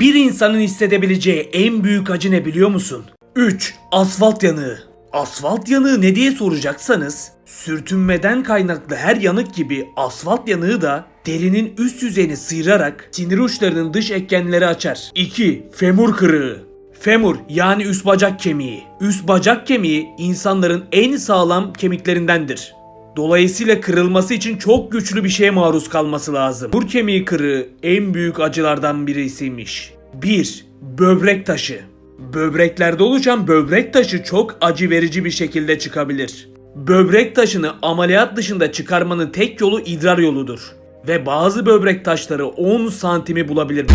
insanın hissedebileceği en büyük acı ne biliyor musun? 3. Asfalt yanığı. Asfalt yanığı ne diye soracaksanız, sürtünmeden kaynaklı her yanık gibi asfalt yanığı da derinin üst yüzeyini sıyırarak sinir uçlarının dış ekgenleri açar. 2. Femur kırığı. Femur yani üst bacak kemiği. Üst bacak kemiği insanların en sağlam kemiklerindendir. Dolayısıyla kırılması için çok güçlü bir şeye maruz kalması lazım. Kur kemiği kırığı en büyük acılardan birisiymiş. 1. Böbrek taşı. Böbreklerde oluşan böbrek taşı çok acı verici bir şekilde çıkabilir. Böbrek taşını ameliyat dışında çıkarmanın tek yolu idrar yoludur. Ve bazı böbrek taşları 10 santimi bulabilir.